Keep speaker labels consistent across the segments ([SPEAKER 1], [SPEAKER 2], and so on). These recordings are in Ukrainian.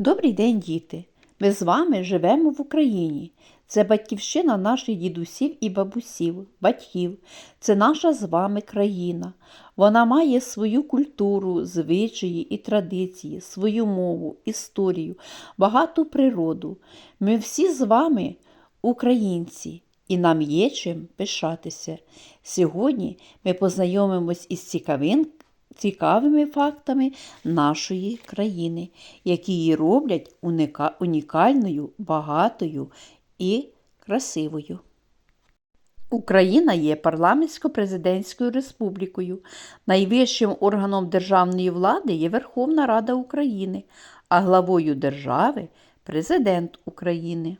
[SPEAKER 1] Добрий день, діти! Ми з вами живемо в Україні. Це батьківщина наших дідусів і бабусів, батьків. Це наша з вами країна. Вона має свою культуру, звичаї і традиції, свою мову, історію, багату природу. Ми всі з вами українці, і нам є чим пишатися. Сьогодні ми познайомимось із цікавин цікавими фактами нашої країни, які її роблять унікальною, багатою і красивою. Україна є парламентсько-президентською республікою. Найвищим органом державної влади є Верховна Рада України, а главою держави президент України.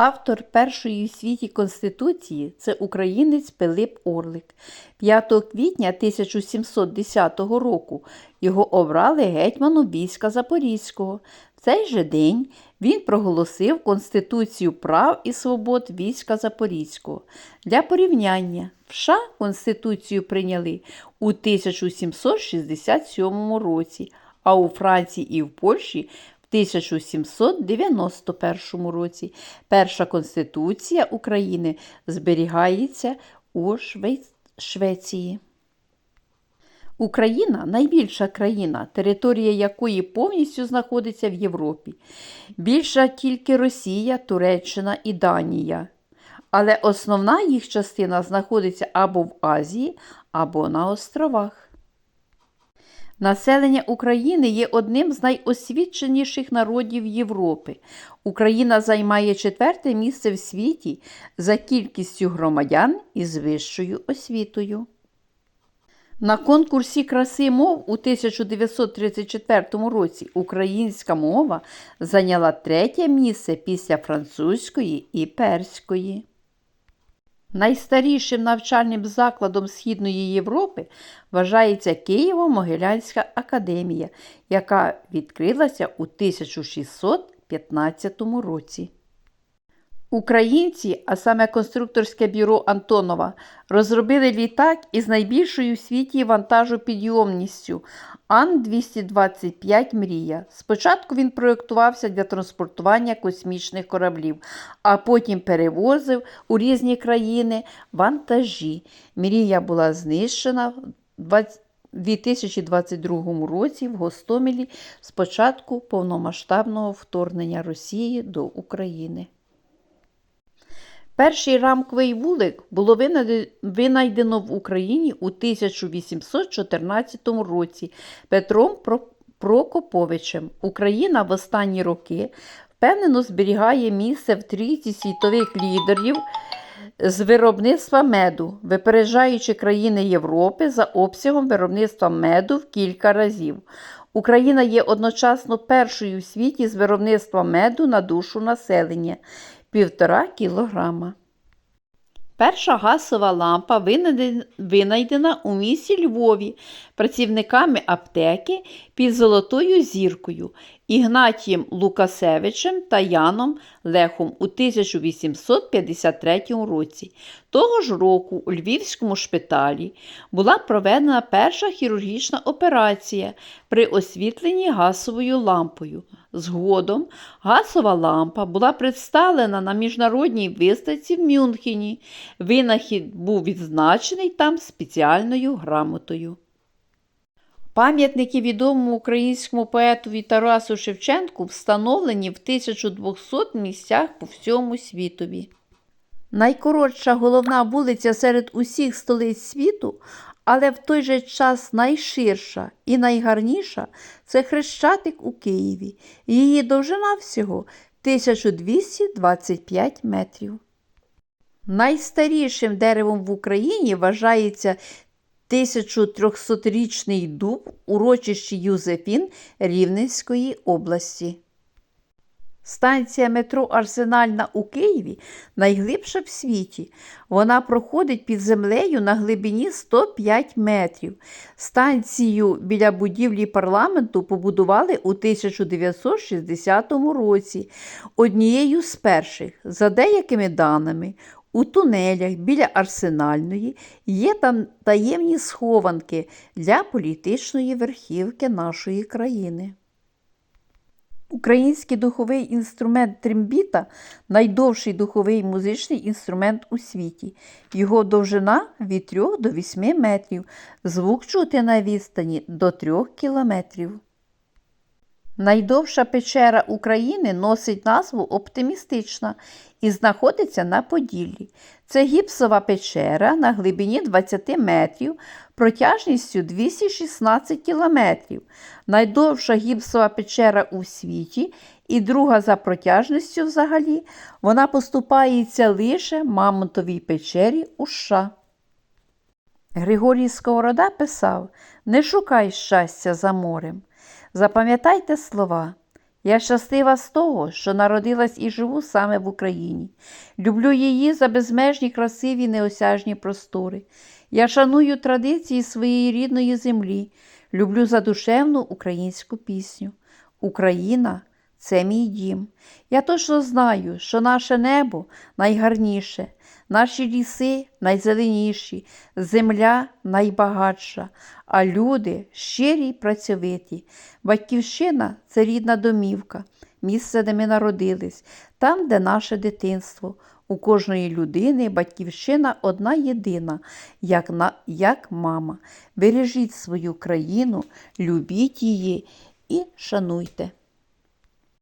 [SPEAKER 1] Автор першої в світі Конституції це українець Пилип Орлик. 5 квітня 1710 року його обрали гетьманом війська Запорізького. В цей же день він проголосив Конституцію прав і свобод війська Запорізького. Для порівняння в США Конституцію прийняли у 1767 році, а у Франції і в Польщі 1791 році перша конституція України зберігається у. Швеції. Україна найбільша країна, територія якої повністю знаходиться в Європі. Більша тільки Росія, Туреччина і Данія. Але основна їх частина знаходиться або в Азії, або на островах. Населення України є одним з найосвіченіших народів Європи. Україна займає четверте місце в світі за кількістю громадян із вищою освітою. На конкурсі краси мов у 1934 році українська мова зайняла третє місце після французької і перської. Найстарішим навчальним закладом Східної Європи вважається Києво-Могилянська академія, яка відкрилася у 1615 році. Українці, а саме конструкторське бюро Антонова, розробили літак із найбільшою в світі вантажопідйомністю Ан-225 Мрія. Спочатку він проєктувався для транспортування космічних кораблів, а потім перевозив у різні країни вантажі. Мрія була знищена в 2022 році в Гостомелі з початку повномасштабного вторгнення Росії до України. Перший рамковий вулик було винайдено в Україні у 1814 році Петром Прокоповичем. Україна в останні роки впевнено зберігає місце в трійці світових лідерів з виробництва меду, випереджаючи країни Європи за обсягом виробництва меду в кілька разів. Україна є одночасно першою в світі з виробництва меду на душу населення півтора кілограма. Перша газова лампа винайдена у місті Львові працівниками аптеки під Золотою зіркою Ігнатієм Лукасевичем та Яном Лехом у 1853 році. Того ж року у Львівському шпиталі була проведена перша хірургічна операція при освітленні газовою лампою. Згодом газова лампа була представлена на міжнародній виставці в Мюнхені. Винахід був відзначений там спеціальною грамотою. Пам'ятники відомому українському поетові Тарасу Шевченку встановлені в 1200 місцях по всьому світові. Найкоротша головна вулиця серед усіх столиць світу, але в той же час найширша і найгарніша це Хрещатик у Києві. Її довжина всього 1225 метрів. Найстарішим деревом в Україні вважається 1300-річний дуб урочищі Юзефін Рівненської області. Станція метро Арсенальна у Києві найглибша в світі. Вона проходить під землею на глибині 105 метрів. Станцію біля будівлі парламенту побудували у 1960 році. Однією з перших, за деякими даними, у тунелях біля арсенальної є там таємні схованки для політичної верхівки нашої країни. Український духовий інструмент трембіта найдовший духовий музичний інструмент у світі. Його довжина від 3 до 8 метрів, звук чути на відстані до 3 кілометрів. Найдовша печера України носить назву Оптимістична і знаходиться на Поділлі. Це гіпсова печера на глибині 20 метрів, протяжністю 216 кілометрів. Найдовша гіпсова печера у світі і друга за протяжністю взагалі. Вона поступається лише Мамонтовій печері у США. Григорій Сковорода писав: Не шукай щастя за морем. Запам'ятайте слова. Я щаслива з того, що народилась і живу саме в Україні. Люблю її за безмежні красиві неосяжні простори. Я шаную традиції своєї рідної землі, люблю задушевну українську пісню. Україна це мій дім. Я точно знаю, що наше небо найгарніше, наші ліси найзеленіші, земля найбагатша, а люди щирі й працьовиті. Батьківщина це рідна домівка, місце, де ми народились, там, де наше дитинство. У кожної людини батьківщина одна єдина, як, на, як мама. Бережіть свою країну, любіть її і шануйте.